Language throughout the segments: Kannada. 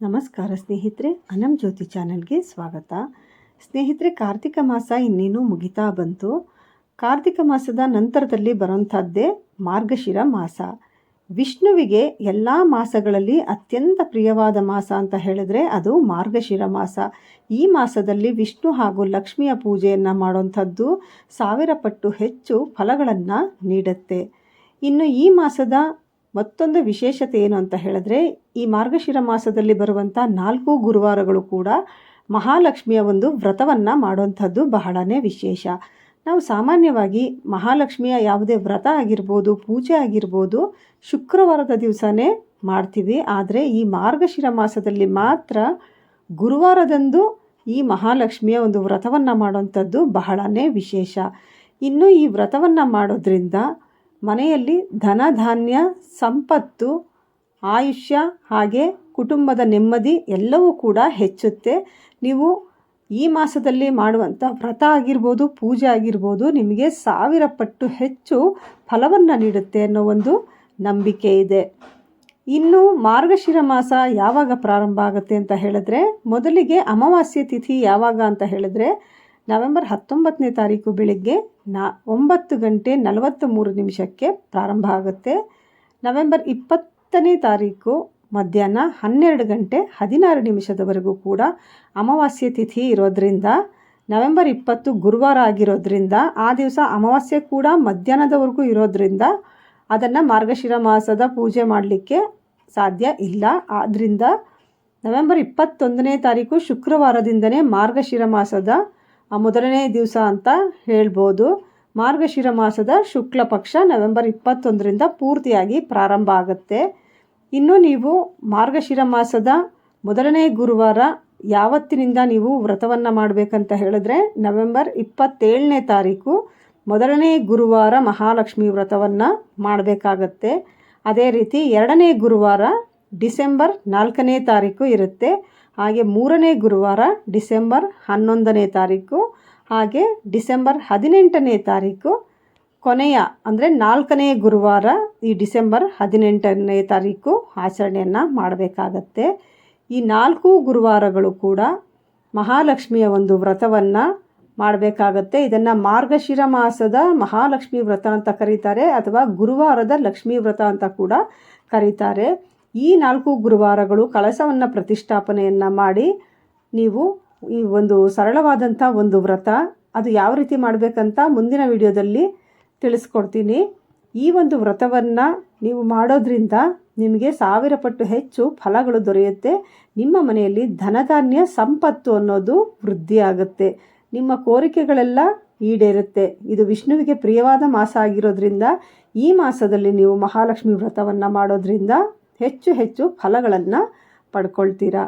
ನಮಸ್ಕಾರ ಸ್ನೇಹಿತರೆ ಅನಂ ಜ್ಯೋತಿ ಚಾನಲ್ಗೆ ಸ್ವಾಗತ. ಸ್ನೇಹಿತರೆ, ಕಾರ್ತಿಕ ಮಾಸ ಇನ್ನೇನು ಮುಗಿತಾ ಬಂತು. ಕಾರ್ತಿಕ ಮಾಸದ ನಂತರದಲ್ಲಿ ಬರೋಂಥದ್ದೇ ಮಾರ್ಗಶಿರ ಮಾಸ. ವಿಷ್ಣುವಿಗೆ ಎಲ್ಲ ಮಾಸಗಳಲ್ಲಿ ಅತ್ಯಂತ ಪ್ರಿಯವಾದ ಮಾಸ ಅಂತ ಹೇಳಿದ್ರೆ ಅದು ಮಾರ್ಗಶಿರ ಮಾಸ. ಈ ಮಾಸದಲ್ಲಿ ವಿಷ್ಣು ಹಾಗೂ ಲಕ್ಷ್ಮಿಯ ಪೂಜೆಯನ್ನು ಮಾಡುವಂಥದ್ದು ಸಾವಿರ ಪಟ್ಟು ಹೆಚ್ಚು ಫಲಗಳನ್ನು ನೀಡುತ್ತೆ. ಇನ್ನು ಈ ಮಾಸದ ಮತ್ತೊಂದು ವಿಶೇಷತೆ ಏನು ಅಂತ ಹೇಳಿದ್ರೆ, ಈ ಮಾರ್ಗಶಿರ ಮಾಸದಲ್ಲಿ ಬರುವಂಥ ನಾಲ್ಕು ಗುರುವಾರಗಳು ಕೂಡ ಮಹಾಲಕ್ಷ್ಮಿಯ ಒಂದು ವ್ರತವನ್ನು ಮಾಡುವಂಥದ್ದು ಬಹಳನೇ ವಿಶೇಷ. ನಾವು ಸಾಮಾನ್ಯವಾಗಿ ಮಹಾಲಕ್ಷ್ಮಿಯ ಯಾವುದೇ ವ್ರತ ಆಗಿರ್ಬೋದು, ಪೂಜೆ ಆಗಿರ್ಬೋದು, ಶುಕ್ರವಾರದ ದಿವಸನೇ ಮಾಡ್ತೀವಿ. ಆದರೆ ಈ ಮಾರ್ಗಶಿರ ಮಾಸದಲ್ಲಿ ಮಾತ್ರ ಗುರುವಾರದಂದು ಈ ಮಹಾಲಕ್ಷ್ಮಿಯ ಒಂದು ವ್ರತವನ್ನು ಮಾಡುವಂಥದ್ದು ಬಹಳನೇ ವಿಶೇಷ. ಇನ್ನು ಈ ವ್ರತವನ್ನು ಮಾಡೋದ್ರಿಂದ ಮನೆಯಲ್ಲಿ ಧನ, ಧಾನ್ಯ, ಸಂಪತ್ತು, ಆಯುಷ್ಯ ಹಾಗೆ ಕುಟುಂಬದ ನೆಮ್ಮದಿ ಎಲ್ಲವೂ ಕೂಡ ಹೆಚ್ಚುತ್ತೆ. ನೀವು ಈ ಮಾಸದಲ್ಲಿ ಮಾಡುವಂಥ ವ್ರತ ಆಗಿರ್ಬೋದು, ಪೂಜೆ ಆಗಿರ್ಬೋದು ನಿಮಗೆ ಸಾವಿರ ಪಟ್ಟು ಹೆಚ್ಚು ಫಲವನ್ನು ನೀಡುತ್ತೆ ಅನ್ನೋ ಒಂದು ನಂಬಿಕೆ ಇದೆ. ಇನ್ನು ಮಾರ್ಗಶಿರ ಮಾಸ ಯಾವಾಗ ಪ್ರಾರಂಭ ಆಗುತ್ತೆ ಅಂತ ಹೇಳಿದ್ರೆ, ಮೊದಲಿಗೆ ಅಮಾವಾಸ್ಯೆ ತಿಥಿ ಯಾವಾಗ ಅಂತ ಹೇಳಿದ್ರೆ ನವೆಂಬರ್ ಹತ್ತೊಂಬತ್ತನೇ ತಾರೀಕು ಬೆಳಗ್ಗೆ ನಾ ಒಂಬತ್ತು ಗಂಟೆ ನಲವತ್ತ ಮೂರು ನಿಮಿಷಕ್ಕೆ ಪ್ರಾರಂಭ ಆಗುತ್ತೆ. ನವೆಂಬರ್ ಇಪ್ಪತ್ತನೇ ತಾರೀಕು ಮಧ್ಯಾಹ್ನ ಹನ್ನೆರಡು ಗಂಟೆ ಹದಿನಾರು ನಿಮಿಷದವರೆಗೂ ಕೂಡ ಅಮಾವಾಸ್ಯೆ ತಿಥಿ ಇರೋದರಿಂದ, ನವೆಂಬರ್ ಇಪ್ಪತ್ತು ಗುರುವಾರ ಆಗಿರೋದ್ರಿಂದ, ಆ ದಿವಸ ಅಮಾವಾಸ್ಯೆ ಕೂಡ ಮಧ್ಯಾಹ್ನದವರೆಗೂ ಇರೋದ್ರಿಂದ ಅದನ್ನು ಮಾರ್ಗಶಿರ ಮಾಸದ ಪೂಜೆ ಮಾಡಲಿಕ್ಕೆ ಸಾಧ್ಯ ಇಲ್ಲ. ಆದ್ದರಿಂದ ನವೆಂಬರ್ ಇಪ್ಪತ್ತೊಂದನೇ ತಾರೀಕು ಶುಕ್ರವಾರದಿಂದನೇ ಮಾರ್ಗಶಿರ ಮಾಸದ ಮೊದಲನೇ ದಿವಸ ಅಂತ ಹೇಳ್ಬೋದು. ಮಾರ್ಗಶಿರ ಮಾಸದ ಶುಕ್ಲ ಪಕ್ಷ ನವೆಂಬರ್ ಇಪ್ಪತ್ತೊಂದರಿಂದ ಪೂರ್ತಿಯಾಗಿ ಪ್ರಾರಂಭ ಆಗುತ್ತೆ. ಇನ್ನು ನೀವು ಮಾರ್ಗಶಿರ ಮಾಸದ ಮೊದಲನೇ ಗುರುವಾರ ಯಾವತ್ತಿನಿಂದ ನೀವು ವ್ರತವನ್ನು ಮಾಡಬೇಕಂತ ಹೇಳಿದ್ರೆ ನವೆಂಬರ್ ಇಪ್ಪತ್ತೇಳನೇ ತಾರೀಕು ಮೊದಲನೇ ಗುರುವಾರ ಮಹಾಲಕ್ಷ್ಮಿ ವ್ರತವನ್ನು ಮಾಡಬೇಕಾಗತ್ತೆ. ಅದೇ ರೀತಿ ಎರಡನೇ ಗುರುವಾರ ಡಿಸೆಂಬರ್ ನಾಲ್ಕನೇ ತಾರೀಕು ಇರುತ್ತೆ. ಹಾಗೆ ಮೂರನೇ ಗುರುವಾರ ಡಿಸೆಂಬರ್ ಹನ್ನೊಂದನೇ ತಾರೀಕು, ಹಾಗೆ ಡಿಸೆಂಬರ್ ಹದಿನೆಂಟನೇ ತಾರೀಕು, ಕೊನೆಯ ಅಂದರೆ ನಾಲ್ಕನೇ ಗುರುವಾರ ಈ ಡಿಸೆಂಬರ್ ಹದಿನೆಂಟನೇ ತಾರೀಕು ಆಚರಣೆಯನ್ನು ಮಾಡಬೇಕಾಗತ್ತೆ. ಈ ನಾಲ್ಕು ಗುರುವಾರಗಳು ಕೂಡ ಮಹಾಲಕ್ಷ್ಮಿಯ ಒಂದು ವ್ರತವನ್ನು ಮಾಡಬೇಕಾಗತ್ತೆ. ಇದನ್ನು ಮಾರ್ಗಶಿರ ಮಾಸದ ಮಹಾಲಕ್ಷ್ಮಿ ವ್ರತ ಅಂತ ಕರೀತಾರೆ ಅಥವಾ ಗುರುವಾರದ ಲಕ್ಷ್ಮೀ ವ್ರತ ಅಂತ ಕೂಡ ಕರೀತಾರೆ. ಈ ನಾಲ್ಕು ಗುರುವಾರಗಳು ಕಳಸವನ್ನು ಪ್ರತಿಷ್ಠಾಪನೆಯನ್ನು ಮಾಡಿ ನೀವು ಈ ಒಂದು ಸರಳವಾದಂಥ ಒಂದು ವ್ರತ ಅದು ಯಾವ ರೀತಿ ಮಾಡಬೇಕಂತ ಮುಂದಿನ ವಿಡಿಯೋದಲ್ಲಿ ತಿಳಿಸ್ಕೊಡ್ತೀನಿ. ಈ ಒಂದು ವ್ರತವನ್ನು ನೀವು ಮಾಡೋದ್ರಿಂದ ನಿಮಗೆ ಸಾವಿರ ಪಟ್ಟು ಹೆಚ್ಚು ಫಲಗಳು ದೊರೆಯುತ್ತೆ. ನಿಮ್ಮ ಮನೆಯಲ್ಲಿ ಧನಧಾನ್ಯ ಸಂಪತ್ತು ಅನ್ನೋದು ವೃದ್ಧಿಯಾಗುತ್ತೆ ನಿಮ್ಮ ಕೋರಿಕೆಗಳೆಲ್ಲ ಈಡೇರುತ್ತೆ. ಇದು ವಿಷ್ಣುವಿಗೆ ಪ್ರಿಯವಾದ ಮಾಸ ಆಗಿರೋದ್ರಿಂದ ಈ ಮಾಸದಲ್ಲಿ ನೀವು ಮಹಾಲಕ್ಷ್ಮಿ ವ್ರತವನ್ನು ಮಾಡೋದ್ರಿಂದ ಹೆಚ್ಚು ಹೆಚ್ಚು ಫಲಗಳನ್ನು ಪಡ್ಕೊಳ್ತೀರಾ?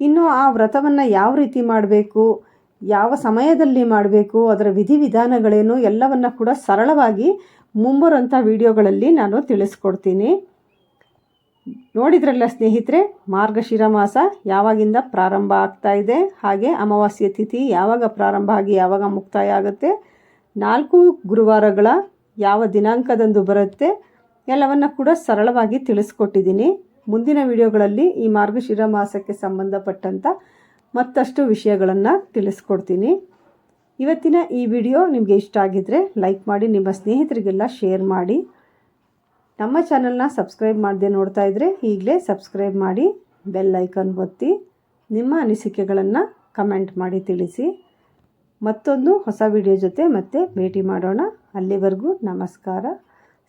ಇನ್ನು ಆ ವ್ರತವನ್ನು ಯಾವ ರೀತಿ ಮಾಡಬೇಕು? ಯಾವ ಸಮಯದಲ್ಲಿ ಮಾಡಬೇಕು? ಅದರ ವಿಧಿವಿಧಾನಗಳೇನು? ಎಲ್ಲವನ್ನು ಕೂಡ ಸರಳವಾಗಿ ಮುಂಬರುವಂಥ ವಿಡಿಯೋಗಳಲ್ಲಿ ನಾನು ತಿಳಿಸ್ಕೊಡ್ತೀನಿ. ನೋಡಿದ್ರಲ್ಲ ಸ್ನೇಹಿತರೆ, ಮಾರ್ಗಶಿರ ಮಾಸ ಯಾವಾಗಿಂದ ಪ್ರಾರಂಭ ಆಗ್ತಾ ಇದೆ? ಹಾಗೆ ಅಮಾವಾಸ್ಯೆ ತಿಥಿ ಯಾವಾಗ ಪ್ರಾರಂಭ ಆಗಿ ಯಾವಾಗ ಮುಕ್ತಾಯ ಆಗುತ್ತೆ? ನಾಲ್ಕು ಗುರುವಾರಗಳ ಯಾವ ದಿನಾಂಕದಂದು ಬರುತ್ತೆ? ಎಲ್ಲವನ್ನು ಕೂಡ ಸರಳವಾಗಿ ತಿಳಿಸ್ಕೊಟ್ಟಿದ್ದೀನಿ. ಮುಂದಿನ ವಿಡಿಯೋಗಳಲ್ಲಿ ಈ ಮಾರ್ಗಶಿರ ಮಾಸಕ್ಕೆ ಸಂಬಂಧಪಟ್ಟಂಥ ಮತ್ತಷ್ಟು ವಿಷಯಗಳನ್ನು ತಿಳಿಸ್ಕೊಡ್ತೀನಿ. ಇವತ್ತಿನ ಈ ವಿಡಿಯೋ ನಿಮಗೆ ಇಷ್ಟ ಆಗಿದ್ದರೆ ಲೈಕ್ ಮಾಡಿ, ನಿಮ್ಮ ಸ್ನೇಹಿತರಿಗೆಲ್ಲ ಶೇರ್ ಮಾಡಿ. ನಮ್ಮ ಚಾನಲ್ನ ಸಬ್ಸ್ಕ್ರೈಬ್ ಮಾಡದೆ ನೋಡ್ತಾ ಇದ್ದರೆ ಈಗಲೇ ಸಬ್ಸ್ಕ್ರೈಬ್ ಮಾಡಿ, ಬೆಲ್ ಐಕನ್ ಒತ್ತಿ, ನಿಮ್ಮ ಅನಿಸಿಕೆಗಳನ್ನು ಕಮೆಂಟ್ ಮಾಡಿ ತಿಳಿಸಿ. ಮತ್ತೊಂದು ಹೊಸ ವಿಡಿಯೋ ಜೊತೆ ಮತ್ತೆ ಭೇಟಿ ಮಾಡೋಣ. ಅಲ್ಲಿವರೆಗೂ ನಮಸ್ಕಾರ.